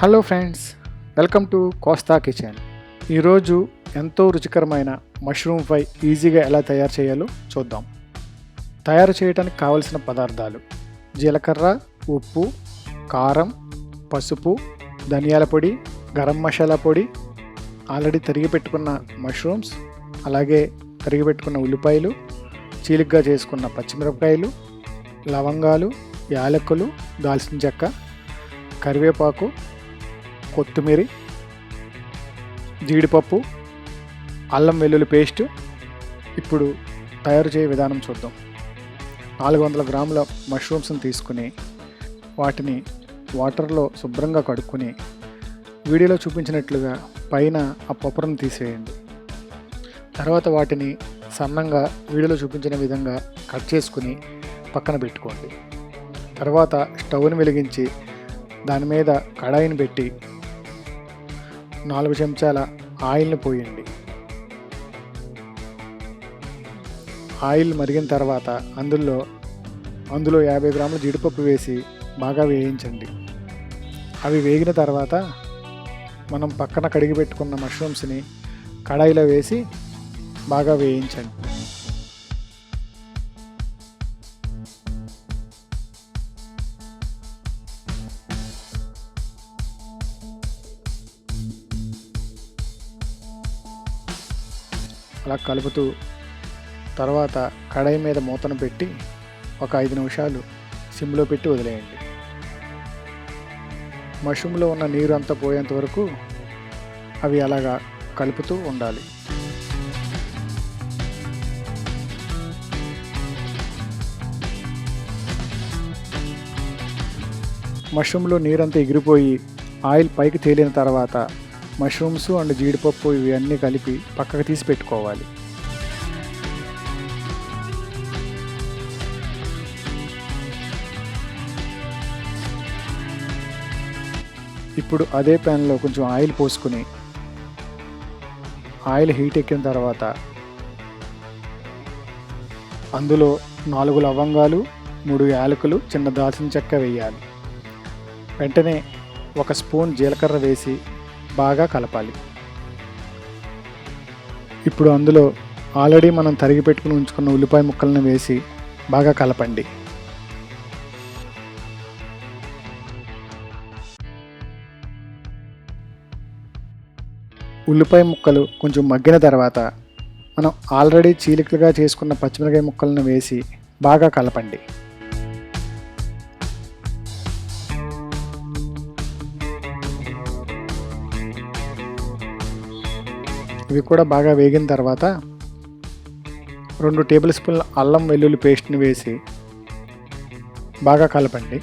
Hello friends welcome to Kosta kitchen ఈరోజు ఎంతో రుచికరమైన మష్రూమ్ ఫ్రై ఈజీగా ఎలా తయారు చేయాలో చూద్దాం. తయారు చేయడానికి కావలసిన పదార్థాలు జీలకర్ర ఉప్పు కారం పసుపు ధనియాల పొడి గరం మసాలా పొడి ఆల్రెడీ తరిగి పెట్టుకున్న మష్రూమ్స్ అలాగే తరిగి పెట్టుకున్న ఉల్లిపాయలు చీలిగ్గా చేసుకున్న పచ్చిమిరపకాయలు లవంగాలు యాలకులు దాల్చిన చెక్క కరివేపాకు కొత్తిమీర జీడిపప్పు అల్లం వెల్లుల్లి పేస్ట్ ఇప్పుడు తయారు చేయ విధానం చూద్దాం. నాలుగు వందల గ్రాముల మష్రూమ్స్ని తీసుకుని వాటిని వాటర్లో శుభ్రంగా కడుక్కొని వీడియోలో చూపించినట్లుగా పైన ఆ పొప్పరను తీసేయండి. తర్వాత వాటిని సన్నంగా వీడియోలో చూపించిన విధంగా కట్ చేసుకుని పక్కన పెట్టుకోండి. తర్వాత స్టవ్ని వెలిగించి దాని మీద కడాయిని పెట్టి నాలుగు చెంచాల ఆయిల్ని పోయండి. ఆయిల్ మరిగిన తర్వాత అందులో అందులో యాభై గ్రాముల జీడిపప్పు వేసి బాగా వేయించండి. అవి వేగిన తర్వాత మనం పక్కన కడిగి పెట్టుకున్న మష్రూమ్స్ని కడాయిలో వేసి బాగా వేయించండి. అలా కలుపుతూ తర్వాత కడాయి మీద మూతను పెట్టి ఒక ఐదు నిమిషాలు సిమ్లో పెట్టి వదిలేయండి. మష్రూమ్లో ఉన్న నీరు అంతా పోయేంత వరకు అవి అలాగా కలుపుతూ ఉండాలి. మష్రూమ్లో నీరంతా ఎగిరిపోయి ఆయిల్ పైకి తేలిన తర్వాత మష్రూమ్స్ అండ్ జీడిపప్పు ఇవి అన్నీ కలిపి పక్కకు తీసి పెట్టుకోవాలి. ఇప్పుడు అదే ప్యాన్లో కొంచెం ఆయిల్ పోసుకుని ఆయిల్ హీట్ ఎక్కిన తర్వాత అందులో నాలుగు లవంగాలు మూడు యాలకులు చిన్న దాల్చిన చెక్క వేయాలి. వెంటనే ఒక స్పూన్ జీలకర్ర వేసి బాగా కలపాలి. ఇప్పుడు అందులో ఆల్రెడీ మనం తరిగి పెట్టుకుని ఉంచుకున్న ఉల్లిపాయ ముక్కలను వేసి బాగా కలపండి. ఉల్లిపాయ ముక్కలు కొంచెం మగ్గిన తర్వాత మనం ఆల్రెడీ చీలికలుగా చేసుకున్న పచ్చిమిరకాయ ముక్కలను వేసి బాగా కలపండి. ఇవి కూడా బాగా వేగిన తర్వాత రెండు టేబుల్ స్పూన్ల అల్లం వెల్లుల్లి పేస్ట్ని వేసి బాగా కలపండి.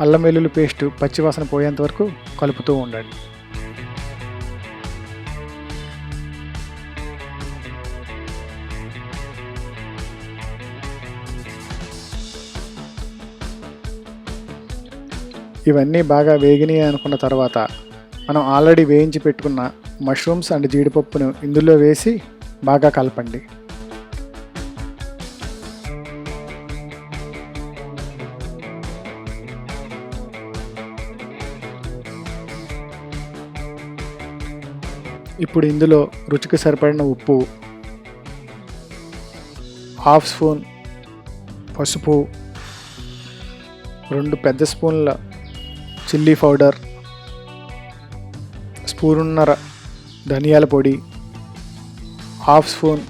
అల్లం వెల్లుల్లి పేస్ట్ పచ్చివాసన పోయేంత వరకు కలుపుతూ ఉండండి. ఇవన్నీ బాగా వేగినాయి అనుకున్న తర్వాత మనం ఆల్రెడీ వేయించి పెట్టుకున్న మష్రూమ్స్ అండ్ జీడిపప్పును ఇందులో వేసి బాగా కలపండి. ఇప్పుడు ఇందులో రుచికి సరిపడిన ఉప్పు హాఫ్ స్పూన్ పసుపు రెండు పెద్ద స్పూన్ల చిల్లీ పౌడర్ స్పూనున్నర ధనియాల పొడి హాఫ్ స్పూన్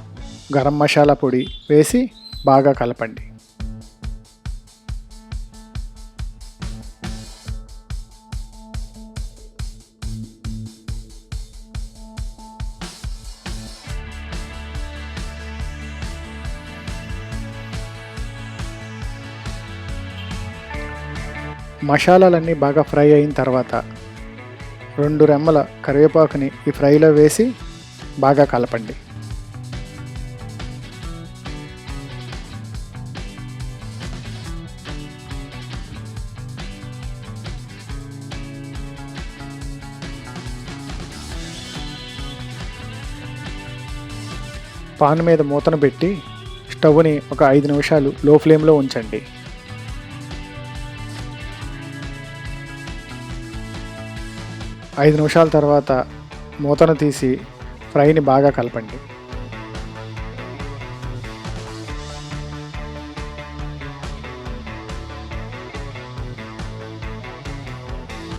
గరం మసాలా పొడి వేసి బాగా కలపండి. మసాలాలన్నీ బాగా ఫ్రై అయిన తర్వాత రెండు రెమ్మల కరివేపాకుని ఈ ఫ్రైలో వేసి బాగా కలపండి. పాన్ మీద మూతను పెట్టి స్టవ్ని ఒక ఐదు నిమిషాలు లో ఫ్లేమ్లో ఉంచండి. ఐదు నిమిషాల తర్వాత మూతను తీసి ఫ్రైని బాగా కలపండి.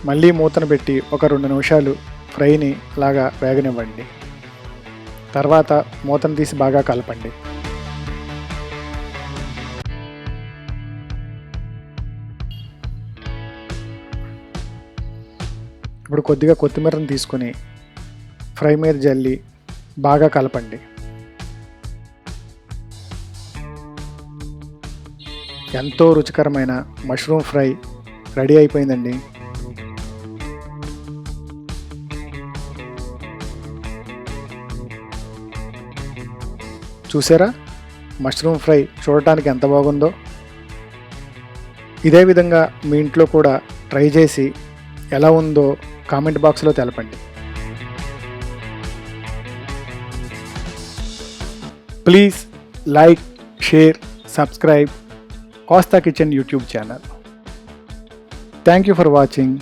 మళ్ళీ మూతను పెట్టి ఒక రెండు నిమిషాలు ఫ్రైని అలాగా వేగనివ్వండి. తర్వాత మూతను తీసి బాగా కలపండి. ఇప్పుడు కొద్దిగా కొత్తిమీరను తీసుకొని ఫ్రై మీద జల్లి బాగా కలపండి. ఎంతో రుచికరమైన మష్రూమ్ ఫ్రై రెడీ అయిపోయిందండి. చూసారా? మష్రూమ్ ఫ్రై చూడటానికి ఎంత బాగుందో? ఇదే విధంగా మీ ఇంట్లో కూడా ట్రై చేసి ఎలా ఉందో కామెంట్ బాక్స్లో తెలపండి. Please like share subscribe Kosta kitchen YouTube channel thank you for watching